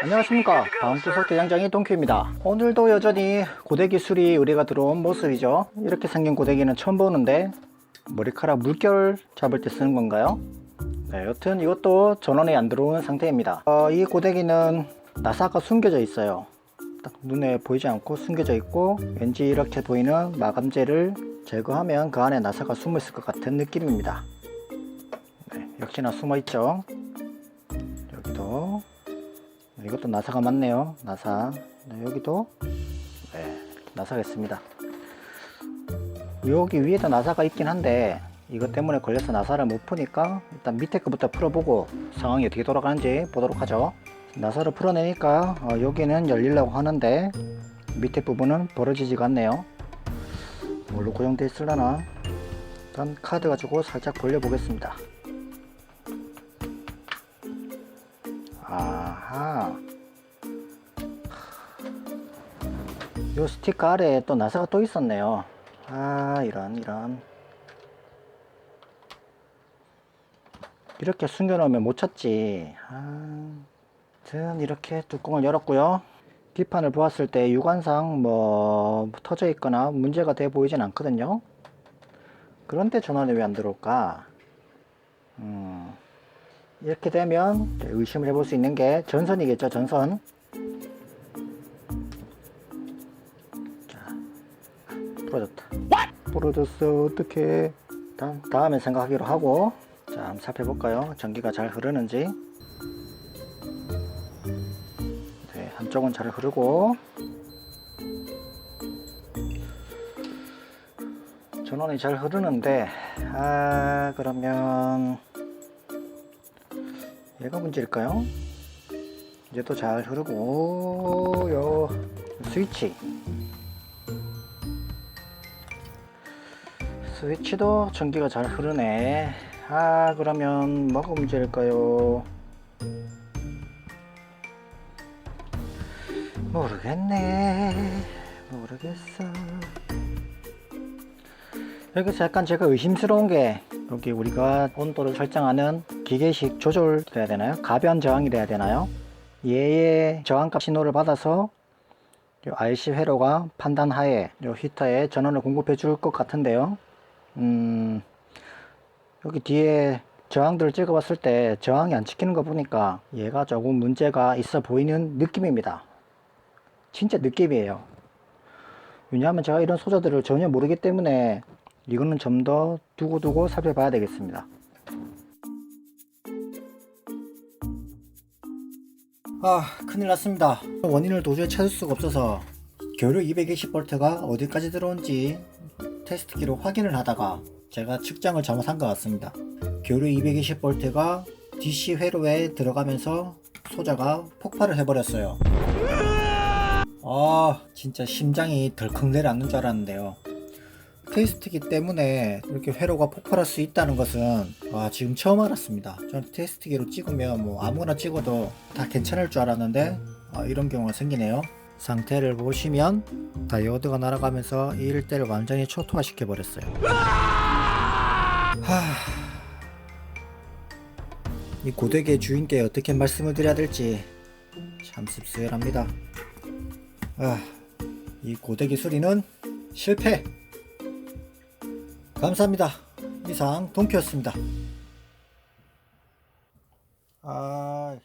안녕하십니까. 다음주석 대장장이 동큐입니다. 오늘도 여전히 고데기 수리 의뢰가 들어온 모습이죠. 이렇게 생긴 고데기는 처음 보는데 머리카락 물결 잡을 때 쓰는 건가요? 네, 여튼 이것도 전원이 안 들어온 상태입니다. 어, 이 고데기는 나사가 숨겨져 있어요. 딱 눈에 보이지 않고 숨겨져 있고 왠지 이렇게 보이는 마감재를 제거하면 그 안에 나사가 숨어 있을 것 같은 느낌입니다. 네, 역시나 숨어 있죠 이것도 나사가 맞네요. 나사. 네, 여기도 네, 나사가 있습니다. 여기 위에도 나사가 있긴 한데 이것 때문에 걸려서 나사를 못 푸니까 일단 밑에 거부터 풀어보고 상황이 어떻게 돌아가는지 보도록 하죠. 나사를 풀어내니까 어, 여기는 열리려고 하는데 밑에 부분은 벌어지지가 않네요. 뭘로 고정되어 있을라나? 일단 카드 가지고 살짝 벌려 보겠습니다. 아 하. 요 스티커 아래에 또 나사가 또 있었네요. 아, 이런, 이런. 이렇게 숨겨놓으면 못 찾지. 아, 아무튼 이렇게 뚜껑을 열었고요. 뒷판을 보았을 때 유관상 뭐 터져 있거나 문제가 돼 보이진 않거든요. 그런데 전원이 왜 안 들어올까? 음. 이렇게 되면 의심을 해볼 수 있는 게 전선이겠죠 전선. 자 부러졌다. 부러졌어 어떡해. 다음, 다음에 생각하기로 하고. 자 한번 살펴볼까요? 전기가 잘 흐르는지. 네 한쪽은 잘 흐르고. 전원이 잘 흐르는데 아 그러면 얘가 문제일까요? 이제 또 잘 흐르고 요 스위치 스위치도 전기가 잘 흐르네 아 그러면 뭐가 문제일까요? 모르겠네 모르겠어 여기서 약간 제가 의심스러운 게 여기 우리가 온도를 설정하는 기계식 조절 돼야 되나요? 가변 저항이 돼야 되나요? 얘의 저항값 신호를 받아서 요 RC 회로가 판단하에 요 히터에 전원을 공급해 줄 것 같은데요. 음, 여기 뒤에 저항들을 찍어 봤을 때 저항이 안 찍히는 거 보니까 얘가 조금 문제가 있어 보이는 느낌입니다. 진짜 느낌이에요. 왜냐하면 제가 이런 소자들을 전혀 모르기 때문에 이거는 좀 더 두고두고 살펴봐야 되겠습니다. 아 큰일 났습니다. 원인을 도저히 찾을 수가 없어서 교류 220V가 어디까지 들어온지 테스트기로 확인을 하다가 제가 측정을 잘못한 것 같습니다. 교류 220V가 DC 회로에 들어가면서 소자가 폭발을 해버렸어요. 아 진짜 심장이 덜컹 내려앉는 줄 알았는데요. 테스트기 때문에 이렇게 회로가 폭발할 수 있다는 것은 와 지금 처음 알았습니다. 저는 테스트기로 찍으면 뭐 아무거나 찍어도 다 괜찮을 줄 알았는데 아, 이런 경우가 생기네요. 상태를 보시면 다이오드가 날아가면서 이 일대를 완전히 초토화 시켜 버렸어요. 하... 이 고데기의 주인께 어떻게 말씀을 드려야 될지 참 씁쓸합니다. 아, 이 고데기 수리는 실패. 감사합니다. 이상 동키였습니다. 아,